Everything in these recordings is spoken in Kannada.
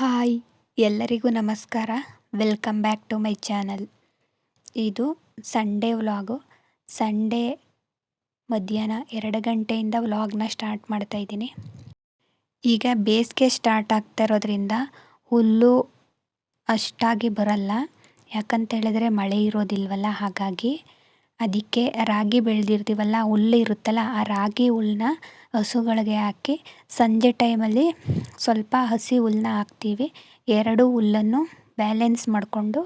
ಹಾಯ್, ಎಲ್ಲರಿಗೂ ನಮಸ್ಕಾರ. Welcome back to my channel ಇದು ಸಂಡೇ ವ್ಲಾಗು ಸಂಡೇ ಮಧ್ಯಾಹ್ನ ಎರಡು ಗಂಟೆಯಿಂದ ವ್ಲಾಗ್ನ ಸ್ಟಾರ್ಟ್ ಮಾಡ್ತಾ ಇದ್ದೀನಿ. ಈಗ ಬೇಸಿಗೆ ಸ್ಟಾರ್ಟ್ ಆಗ್ತಾ ಇರೋದ್ರಿಂದ ಹುಲ್ಲು ಅಷ್ಟಾಗಿ ಬರಲ್ಲ. ಯಾಕಂತ ಹೇಳಿದ್ರೆ ಮಳೆ ಇರೋದಿಲ್ವಲ್ಲ, ಹಾಗಾಗಿ ಅದಕ್ಕೆ ರಾಗಿ ಬೆಳೆದಿರ್ತೀವಲ್ಲ ಹುಲ್ಲು ಇರುತ್ತಲ್ಲ, ಆ ರಾಗಿ ಹುಲ್ಲನ್ನ ಹಸುಗಳಿಗೆ ಹಾಕಿ ಸಂಜೆ ಟೈಮಲ್ಲಿ ಸ್ವಲ್ಪ ಹಸಿ ಹುಲ್ಲನ್ನ ಹಾಕ್ತೀವಿ. ಎರಡು ಹುಲ್ಲನ್ನು ಬ್ಯಾಲೆನ್ಸ್ ಮಾಡಿಕೊಂಡು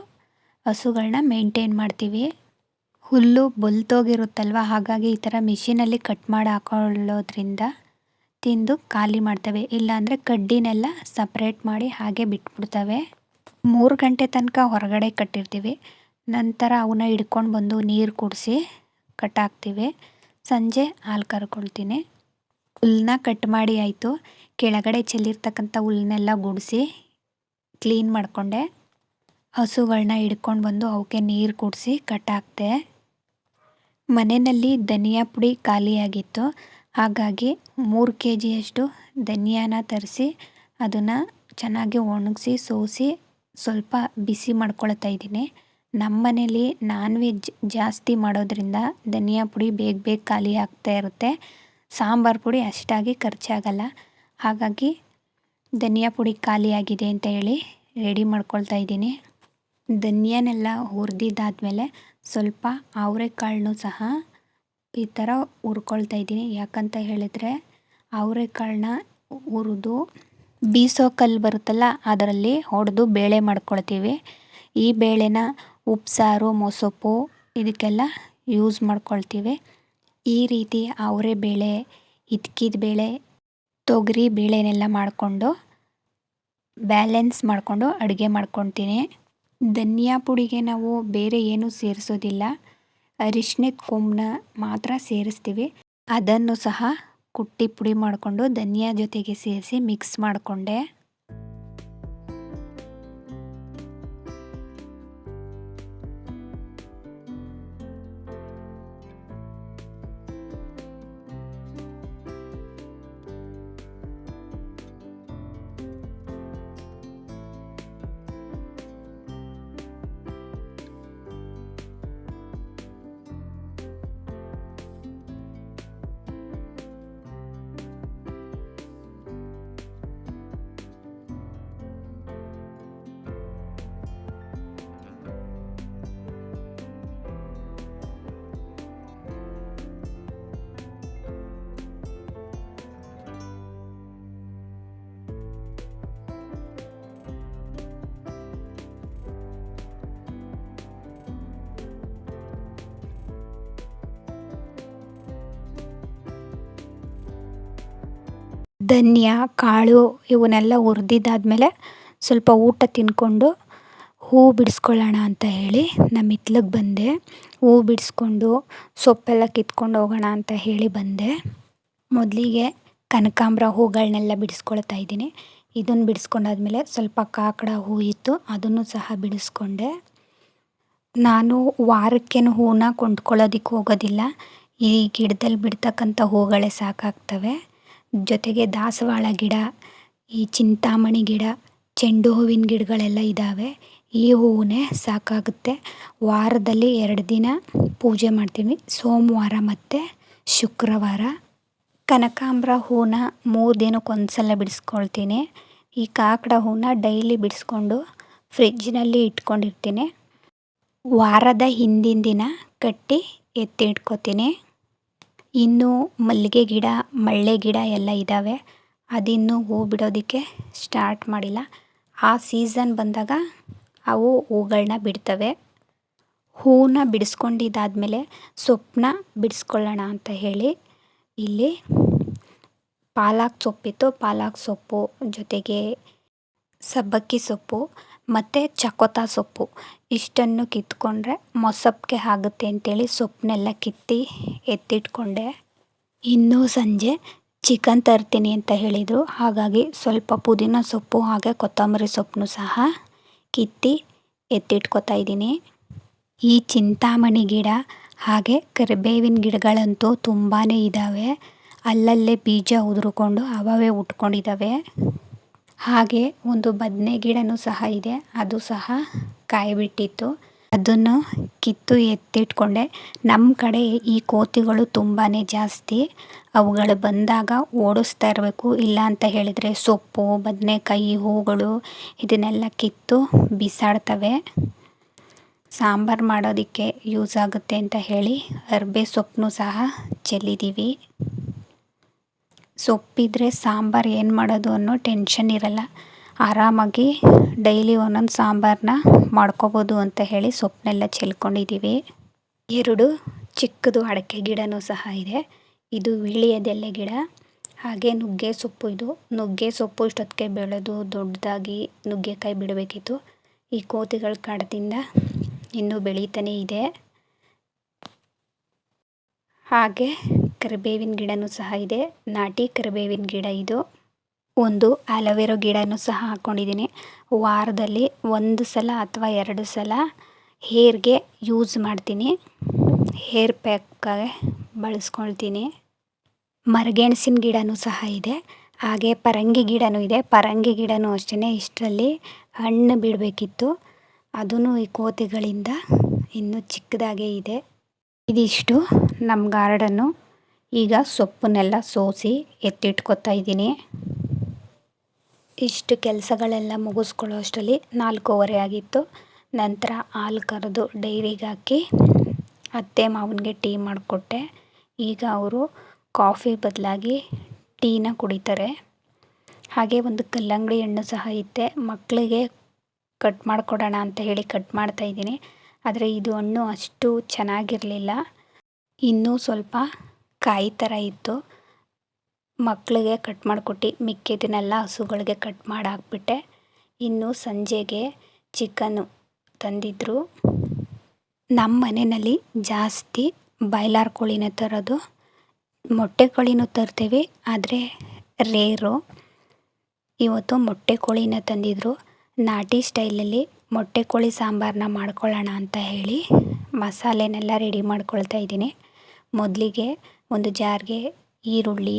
ಹಸುಗಳನ್ನ ಮೇಂಟೈನ್ ಮಾಡ್ತೀವಿ. ಹುಲ್ಲು ಬಲ್ತೋಗಿರುತ್ತಲ್ವ ಹಾಗಾಗಿ ಈ ಥರ ಮಿಷಿನಲ್ಲಿ ಕಟ್ ಮಾಡಿ ಹಾಕೊಳ್ಳೋದ್ರಿಂದ ತಿಂದು ಖಾಲಿ ಮಾಡ್ತವೆ. ಇಲ್ಲಾಂದರೆ ಕಡ್ಡಿನೆಲ್ಲ ಸಪ್ರೇಟ್ ಮಾಡಿ ಹಾಗೆ ಬಿಟ್ಬಿಡ್ತವೆ. ಮೂರು ಗಂಟೆ ತನಕ ಹೊರಗಡೆ ಕಟ್ಟಿರ್ತೀವಿ. ನಂತರ ಅವನ್ನ ಹಿಡ್ಕೊಂಡು ಬಂದು ನೀರು ಕುಡಿಸಿ ಕಟ್ಟಾಕ್ತೀವಿ ಸಂಜೆ ಹಾಲು ಕರ್ಕೊಳ್ತೀನಿ. ಹುಲ್ಲನ್ನ ಕಟ್ ಮಾಡಿ ಆಯಿತು. ಕೆಳಗಡೆ ಚೆಲ್ಲಿರ್ತಕ್ಕಂಥ ಹುಲ್ಲನ್ನೆಲ್ಲ ಗುಡಿಸಿ ಕ್ಲೀನ್ ಮಾಡಿಕೊಂಡೆ. ಹಸುಗಳನ್ನ ಹಿಡ್ಕೊಂಡು ಬಂದು ಅವಕ್ಕೆ ನೀರು ಕುಡಿಸಿ ಕಟ್ಟಾಕ್ತೆ ಮನೆಯಲ್ಲಿ ಧನಿಯಾ ಪುಡಿ ಖಾಲಿಯಾಗಿತ್ತು ಹಾಗಾಗಿ ಮೂರು ಕೆ ಜಿಯಷ್ಟು ಧನಿಯಾನ ತರಿಸಿ ಅದನ್ನು ಚೆನ್ನಾಗಿ ಒಣಗಿಸಿ ಸೋಸಿ ಸ್ವಲ್ಪ ಬಿಸಿ ಮಾಡ್ಕೊಳ್ತಾ ಇದ್ದೀನಿ. ನಮ್ಮ ಮನೇಲಿ ನಾನ್ ವೆಜ್ ಜಾಸ್ತಿ ಮಾಡೋದ್ರಿಂದ ಧನಿಯಾ ಪುಡಿ ಬೇಗ ಬೇಗ ಖಾಲಿ ಆಗ್ತಾ ಇರುತ್ತೆ. ಸಾಂಬಾರು ಪುಡಿ ಅಷ್ಟಾಗಿ ಖರ್ಚಾಗಲ್ಲ. ಹಾಗಾಗಿ ಧನಿಯಾ ಪುಡಿ ಖಾಲಿಯಾಗಿದೆ ಅಂತ ಹೇಳಿ ರೆಡಿ ಮಾಡ್ಕೊಳ್ತಾ ಇದ್ದೀನಿ. ಧನಿಯಾನೆಲ್ಲ ಹುರಿದಿದ್ದಾದ್ಮೇಲೆ ಸ್ವಲ್ಪ ಅವರೆಕಾಳನ್ನೂ ಸಹ ಈ ಥರ ಹುರ್ಕೊಳ್ತಾ ಇದ್ದೀನಿ. ಯಾಕಂತ ಹೇಳಿದರೆ ಅವರೆಕಾಳನ್ನ ಹುರಿದು ಬೀಸೋ ಕಲ್ಲು ಬರುತ್ತಲ್ಲ ಅದರಲ್ಲಿ ಹೊಡೆದು ಬೇಳೆ ಮಾಡ್ಕೊಳ್ತೀವಿ. ಈ ಬೇಳೆನ ಉಪ್ಸಾರು, ಮೊಸಪ್ಪು ಇದಕ್ಕೆಲ್ಲ ಯೂಸ್ ಮಾಡ್ಕೊಳ್ತೀವಿ. ಈ ರೀತಿ ಅವರೆ ಬೇಳೆ ಹಿತ್ಕಿದ ಬೇಳೆ, ತೊಗರಿ ಬೇಳೆನೆಲ್ಲ ಮಾಡಿಕೊಂಡು ಬ್ಯಾಲೆನ್ಸ್ ಮಾಡಿಕೊಂಡು ಅಡುಗೆ ಮಾಡ್ಕೊತೀನಿ ಧನಿಯಾ ಪುಡಿಗೆ ನಾವು ಬೇರೆ ಏನೂ ಸೇರಿಸೋದಿಲ್ಲ. ಅರಿಶಿನದ ಕೊಂಬನ್ನ ಮಾತ್ರ ಸೇರಿಸ್ತೀವಿ. ಅದನ್ನು ಸಹ ಕುಟ್ಟಿ ಪುಡಿ ಮಾಡಿಕೊಂಡು ಧನಿಯಾ ಜೊತೆಗೆ ಸೇರಿಸಿ ಮಿಕ್ಸ್ ಮಾಡಿಕೊಂಡೆ. ಧನ್ಯ, ಕಾಳು ಇವನ್ನೆಲ್ಲ ಹುರಿದಿದ್ದಾದ್ಮೇಲೆ ಸ್ವಲ್ಪ ಊಟ ತಿಂದ್ಕೊಂಡು ಹೂ ಬಿಡಿಸ್ಕೊಳ್ಳೋಣ ಅಂತ ಹೇಳಿ ನಮ್ಮ ಹಿತ್ಲಿಗೆ ಬಂದೆ. ಹೂ ಬಿಡಿಸ್ಕೊಂಡು ಸೊಪ್ಪೆಲ್ಲ ಕಿತ್ಕೊಂಡು ಹೋಗೋಣ ಅಂತ ಹೇಳಿ ಬಂದೆ. ಮೊದಲಿಗೆ ಕನಕಾಂಬರ ಹೂಗಳನ್ನೆಲ್ಲ ಬಿಡಿಸ್ಕೊಳ್ತಾ ಇದ್ದೀನಿ. ಇದನ್ನು ಬಿಡಿಸ್ಕೊಂಡಾದ್ಮೇಲೆ ಸ್ವಲ್ಪ ಕಾಕಡ ಹೂ ಇತ್ತು, ಅದನ್ನು ಸಹ ಬಿಡಿಸ್ಕೊಂಡೆ. ನಾನು ವಾರಕ್ಕೇನು ಹೂನ ಕೊಂಡ್ಕೊಳ್ಳೋದಕ್ಕೆ ಹೋಗೋದಿಲ್ಲ. ಈ ಗಿಡದಲ್ಲಿ ಬಿಡ್ತಕ್ಕಂಥ ಹೂಗಳೇ ಸಾಕಾಗ್ತವೆ. ಜೊತೆಗೆ ದಾಸವಾಳ ಗಿಡ, ಈ ಚಿಂತಾಮಣಿ ಗಿಡ ಚೆಂಡು ಹೂವಿನ ಗಿಡಗಳೆಲ್ಲ ಇದ್ದಾವೆ ಈ ಹೂವನ್ನೇ ಸಾಕಾಗುತ್ತೆ. ವಾರದಲ್ಲಿ ಎರಡು ದಿನ ಪೂಜೆ ಮಾಡ್ತೀನಿ ಸೋಮವಾರ ಮತ್ತು ಶುಕ್ರವಾರ. ಕನಕಾಂಬರ ಹೂವನ್ನ ಮೂರು ದಿನಕ್ಕೆ ಸಲ ಬಿಡಿಸ್ಕೊಳ್ತೀನಿ. ಈ ಕಾಕಡ ಹೂನ ಡೈಲಿ ಬಿಡಿಸ್ಕೊಂಡು ಫ್ರಿಜ್ಜಿನಲ್ಲಿ ಇಟ್ಕೊಂಡಿರ್ತೀನಿ. ವಾರದ ಹಿಂದಿನ ದಿನ ಕಟ್ಟಿ ಎತ್ತಿ ಇಟ್ಕೊತೀನಿ ಇನ್ನು ಮಲ್ಲಿಗೆ ಗಿಡ, ಮಳ್ಳೆ ಗಿಡ ಎಲ್ಲ ಇದ್ದಾವೆ ಅದಿನ್ನೂ ಹೂ ಬಿಡೋದಕ್ಕೆ ಸ್ಟಾರ್ಟ್ ಮಾಡಿಲ್ಲ. ಆ ಸೀಸನ್ ಬಂದಾಗ ಅವು ಹೂಗಳನ್ನ ಬಿಡ್ತವೆ. ಹೂವನ್ನ ಬಿಡಿಸ್ಕೊಂಡಿದ್ದಾದ್ಮೇಲೆ ಸೊಪ್ಪನ್ನ ಬಿಡಿಸ್ಕೊಳ್ಳೋಣ ಅಂತ ಹೇಳಿ ಇಲ್ಲಿ ಪಾಲಕ್ ಸೊಪ್ಪಿತ್ತು. ಪಾಲಕ್ ಸೊಪ್ಪು ಜೊತೆಗೆ ಸಬ್ಬಕ್ಕಿ ಸೊಪ್ಪು. ಮತ್ತು ಚಕೋತ ಸೊಪ್ಪು. ಇಷ್ಟನ್ನು ಕಿತ್ಕೊಂಡ್ರೆ ಮೊಸಪ್ಪಿಗೆ ಆಗುತ್ತೆ ಅಂತೇಳಿ ಸೊಪ್ಪನ್ನೆಲ್ಲ ಕಿತ್ತಿ ಎತ್ತಿಟ್ಕೊಂಡೆ. ಇನ್ನೂ ಸಂಜೆ ಚಿಕನ್ ತರ್ತೀನಿ ಅಂತ ಹೇಳಿದರು. ಹಾಗಾಗಿ ಸ್ವಲ್ಪ ಪುದೀನ ಸೊಪ್ಪು ಹಾಗೆ ಕೊತ್ತಂಬರಿ ಸೊಪ್ಪನ್ನು ಸಹ ಕಿತ್ತಿ ಎತ್ತಿಟ್ಕೊತಾ ಇದ್ದೀನಿ. ಈ ಚಿಂತಾಮಣಿ ಗಿಡ ಹಾಗೆ ಕರಿಬೇವಿನ ಗಿಡಗಳಂತೂ ತುಂಬಾ ಇದ್ದಾವೆ ಅಲ್ಲಲ್ಲೇ ಬೀಜ ಉದುರ್ಕೊಂಡು ಅವೇ ಉಟ್ಕೊಂಡಿದ್ದಾವೆ ಹಾಗೆ ಒಂದು ಬದನೆ ಗಿಡನು ಸಹ ಇದೆ. ಅದು ಸಹ ಕಾಯಿ ಬಿಟ್ಟಿತ್ತು ಅದನ್ನು ಕಿತ್ತು ಎತ್ತಿಟ್ಕೊಂಡೆ. ನಮ್ಮ ಕಡೆ ಈ ಕೋತಿಗಳು ತುಂಬಾ ಜಾಸ್ತಿ. ಅವುಗಳು ಬಂದಾಗ ಓಡಿಸ್ತಾ ಇರಬೇಕು. ಇಲ್ಲ ಅಂತ ಹೇಳಿದರೆ ಸೊಪ್ಪು, ಬದನೆಕಾಯಿ, ಹೂಗಳು ಇದನ್ನೆಲ್ಲ ಕಿತ್ತು ಬಿಸಾಡ್ತವೆ. ಸಾಂಬಾರು ಮಾಡೋದಕ್ಕೆ ಯೂಸ್ ಆಗುತ್ತೆ ಅಂತ ಹೇಳಿ ಅರ್ಬೆ ಸೊಪ್ಪನ್ನು ಸಹ ಚೆಲ್ಲಿದ್ದೀವಿ ಸೊಪ್ಪಿದ್ರೆ ಸಾಂಬಾರು ಏನು ಮಾಡೋದು ಅನ್ನೋ ಟೆನ್ಷನ್ ಇರಲ್ಲ. ಆರಾಮಾಗಿ ಡೈಲಿ ಒಂದೊಂದು ಸಾಂಬಾರನ್ನ ಮಾಡ್ಕೋಬೋದು ಅಂತ ಹೇಳಿ ಸೊಪ್ಪನ್ನೆಲ್ಲ ಚೆಲ್ಕೊಂಡಿದ್ದೀವಿ ಎರಡು ಚಿಕ್ಕದು ಅಡಕೆ ಗಿಡನೂ ಸಹ ಇದೆ. ಇದು ವೀಳ್ಯದೆಲೆ ಗಿಡ. ಹಾಗೆ ನುಗ್ಗೆ ಸೊಪ್ಪು ಇದು. ನುಗ್ಗೆ ಸೊಪ್ಪು ಇಷ್ಟೊತ್ತಿಗೆ ಬೆಳೆದು ದೊಡ್ಡದಾಗಿ ನುಗ್ಗೆಕಾಯಿ ಬಿಡಬೇಕಿತ್ತು. ಈ ಕೋತಿಗಳ ಕಾಡದಿಂದ ಇನ್ನೂ ಬೆಳೀತಾನೇ ಇದೆ. ಹಾಗೆ ಕರಿಬೇವಿನ ಗಿಡನೂ ಸಹ ಇದೆ. ನಾಟಿ ಕರಿಬೇವಿನ ಗಿಡ ಇದು. ಒಂದು ಆಲೋವೆರಾ ಗಿಡನೂ ಸಹ ಹಾಕ್ಕೊಂಡಿದ್ದೀನಿ ವಾರದಲ್ಲಿ ಒಂದು ಸಲ ಅಥವಾ ಎರಡು ಸಲ ಹೇರ್ಗೆ ಯೂಸ್ ಮಾಡ್ತೀನಿ. ಹೇರ್ ಪ್ಯಾಕ್ಗೆ ಬಳಸ್ಕೊಳ್ತೀನಿ. ಮರಗೆಣಸಿನ ಗಿಡನೂ ಸಹ ಇದೆ. ಹಾಗೆ ಪರಂಗಿ ಗಿಡನೂ ಇದೆ. ಪರಂಗಿ ಗಿಡನೂ ಅಷ್ಟೇ ಇಷ್ಟರಲ್ಲಿ ಹಣ್ಣು ಬಿಡಬೇಕಿತ್ತು. ಅದೂ ಈ ಕೋತಿಗಳಿಂದ ಇನ್ನೂ ಚಿಕ್ಕದಾಗೇ ಇದೆ. ಇದಿಷ್ಟು ನಮ್ಮ ಗಾರ್ಡನ್ನು. ಈಗ ಸೊಪ್ಪನ್ನೆಲ್ಲ ಸೋಸಿ ಎತ್ತಿಟ್ಕೊತಾ ಇದ್ದೀನಿ. ಇಷ್ಟು ಕೆಲಸಗಳೆಲ್ಲ ಮುಗಿಸ್ಕೊಳ್ಳೋ ಅಷ್ಟರಲ್ಲಿ ನಾಲ್ಕೂವರೆ ಆಗಿತ್ತು. ನಂತರ ಹಾಲು ಕರೆದು ಡೈರಿಗೆ ಹಾಕಿ ಅತ್ತೆ ಮಾವನಿಗೆ ಟೀ ಮಾಡಿಕೊಟ್ಟೆ. ಈಗ ಅವರು ಕಾಫಿ ಬದಲಾಗಿ ಟೀನ ಕುಡಿತಾರೆ. ಹಾಗೆ ಒಂದು ಕಲ್ಲಂಗಡಿ ಹಣ್ಣು ಸಹ ಇತ್ತೆ. ಮಕ್ಕಳಿಗೆ ಕಟ್ ಮಾಡಿಕೊಡೋಣ ಅಂತ ಹೇಳಿ ಕಟ್ ಮಾಡ್ತಾಯಿದ್ದೀನಿ ಆದರೆ ಇದು ಹಣ್ಣು ಅಷ್ಟು ಚೆನ್ನಾಗಿರಲಿಲ್ಲ. ಇನ್ನೂ ಸ್ವಲ್ಪ ಕಾಯಿ ಥರ ಇತ್ತು ಮಕ್ಕಳಿಗೆ ಕಟ್ ಮಾಡಿಕೊಟ್ಟು ಮಿಕ್ಕಿದ್ದನ್ನೆಲ್ಲ ಹಸುಗಳಿಗೆ ಕಟ್ ಮಾಡಿ ಹಾಕ್ಬಿಟ್ಟೆ ಇನ್ನು ಸಂಜೆಗೆ ಚಿಕನ್ನು ತಂದಿದ್ದರು ನಮ್ಮ ಮನೆಯಲ್ಲಿ ಜಾಸ್ತಿ ಬಾಯ್ಲಾರ್ ಕೋಳಿನೇ ತರೋದು. ಮೊಟ್ಟೆ ಕೋಳಿನೂ ತರ್ತೀವಿ, ಆದರೆ ರೇರು. ಇವತ್ತು ಮೊಟ್ಟೆ ಕೋಳಿನ ತಂದಿದ್ದರು ನಾಟಿ ಸ್ಟೈಲಲ್ಲಿ ಮೊಟ್ಟೆ ಕೋಳಿ ಸಾಂಬಾರನ್ನ ಮಾಡ್ಕೊಳ್ಳೋಣ ಅಂತ ಹೇಳಿ ಮಸಾಲೆನೆಲ್ಲ ರೆಡಿ ಮಾಡ್ಕೊಳ್ತಾ ಇದ್ದೀನಿ. ಮೊದಲಿಗೆ ಒಂದು ಜಾರ್ಗೆ ಈರುಳ್ಳಿ,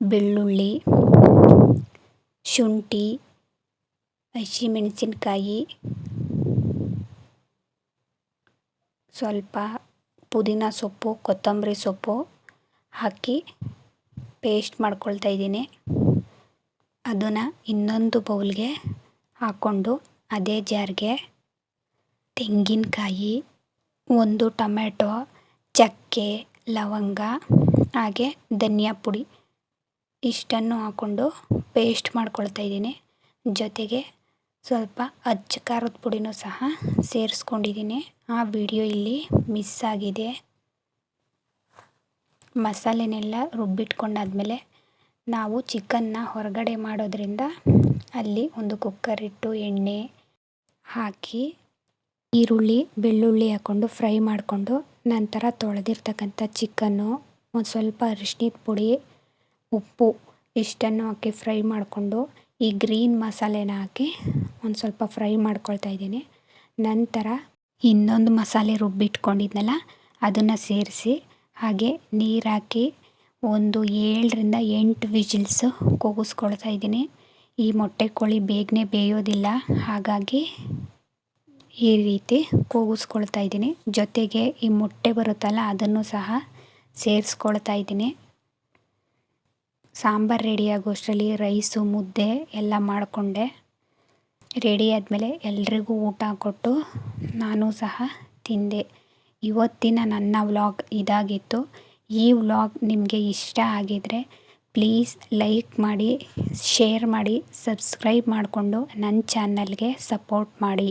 ಬೆಳ್ಳುಳ್ಳಿ, ಶುಂಠಿ, ಹಸಿಮೆಣಸಿನ್ಕಾಯಿ, ಸ್ವಲ್ಪ ಪುದೀನ ಸೊಪ್ಪು, ಕೊತ್ತಂಬರಿ ಸೊಪ್ಪು ಹಾಕಿ ಪೇಸ್ಟ್ ಮಾಡ್ಕೊಳ್ತಾ ಇದ್ದೀನಿ. ಅದನ್ನು ಇನ್ನೊಂದು ಬೌಲ್ಗೆ ಹಾಕ್ಕೊಂಡು ಅದೇ ಜಾರ್ಗೆ ತೆಂಗಿನಕಾಯಿ, ಒಂದು ಟೊಮೆಟೊ, ಚಕ್ಕೆ ಲವಂಗ, ಹಾಗೆ ಧನಿಯಾ ಪುಡಿ ಇಷ್ಟನ್ನು ಹಾಕ್ಕೊಂಡು ಪೇಸ್ಟ್ ಮಾಡ್ಕೊಳ್ತಾ ಇದ್ದೀನಿ. ಜೊತೆಗೆ ಸ್ವಲ್ಪ ಅಚ್ಚ ಖಾರದ ಪುಡಿನೂ ಸಹ ಸೇರಿಸ್ಕೊಂಡಿದ್ದೀನಿ. ಆ ವಿಡಿಯೋ ಇಲ್ಲಿ ಮಿಸ್ ಆಗಿದೆ. ಮಸಾಲೆನೆಲ್ಲ ರುಬ್ಬಿಟ್ಕೊಂಡಾದ್ಮೇಲೆ ನಾವು ಚಿಕನ್ನ ಹೊರಗಡೆ ಮಾಡೋದ್ರಿಂದ ಅಲ್ಲಿ ಒಂದು ಕುಕ್ಕರ್ ಇಟ್ಟು ಎಣ್ಣೆ ಹಾಕಿ ಈರುಳ್ಳಿ, ಬೆಳ್ಳುಳ್ಳಿ ಹಾಕ್ಕೊಂಡು ಫ್ರೈ ಮಾಡಿಕೊಂಡು ನಂತರ ತೊಳೆದಿರ್ತಕ್ಕಂಥ ಚಿಕನ್ನು, ಒಂದು ಸ್ವಲ್ಪ ಅರಿಶಿನದ ಪುಡಿ, ಉಪ್ಪು ಇಷ್ಟನ್ನು ಹಾಕಿ ಫ್ರೈ ಮಾಡಿಕೊಂಡು ಈ ಗ್ರೀನ್ ಮಸಾಲೆನ ಹಾಕಿ ಒಂದು ಸ್ವಲ್ಪ ಫ್ರೈ ಮಾಡ್ಕೊಳ್ತಾ ಇದ್ದೀನಿ. ನಂತರ ಇನ್ನೊಂದು ಮಸಾಲೆ ರುಬ್ಬಿಟ್ಕೊಂಡಿದ್ನಲ್ಲ ಅದನ್ನು ಸೇರಿಸಿ ಹಾಗೆ ನೀರು ಹಾಕಿ ಒಂದು ಏಳರಿಂದ ಎಂಟು ವಿಜಿಲ್ಸು ಕೂಗಿಸ್ಕೊಳ್ತಾ ಇದ್ದೀನಿ. ಈ ಮೊಟ್ಟೆ ಕೋಳಿ ಬೇಗನೆ ಬೇಯೋದಿಲ್ಲ, ಹಾಗಾಗಿ ಈ ರೀತಿ ಕೂಗಿಸ್ಕೊಳ್ತಾ ಇದ್ದೀನಿ. ಜೊತೆಗೆ ಈ ಮೊಟ್ಟೆ ಬರುತ್ತಲ್ಲ, ಅದನ್ನು ಸಹ ಸೇರಿಸ್ಕೊಳ್ತಾ ಇದ್ದೀನಿ. ಸಾಂಬಾರು ರೆಡಿಯಾಗೋಷ್ಟರಲ್ಲಿ ರೈಸು ಮುದ್ದೆ ಎಲ್ಲ ಮಾಡಿಕೊಂಡೆ. ರೆಡಿ ಆದಮೇಲೆ ಎಲ್ರಿಗೂ ಊಟ ಕೊಟ್ಟು ನಾನು ಸಹ ತಿಂದೆ. ಇವತ್ತಿನ ನನ್ನ ವ್ಲಾಗ್ ಇದಾಗಿತ್ತು. ಈ ವ್ಲಾಗ್ ನಿಮಗೆ ಇಷ್ಟ ಆಗಿದರೆ ಪ್ಲೀಸ್ ಲೈಕ್ ಮಾಡಿ ಶೇರ್ ಮಾಡಿ ಸಬ್ಸ್ಕ್ರೈಬ್ ಮಾಡಿಕೊಂಡು ನನ್ನ ಚಾನಲ್ಗೆ ಸಪೋರ್ಟ್ ಮಾಡಿ.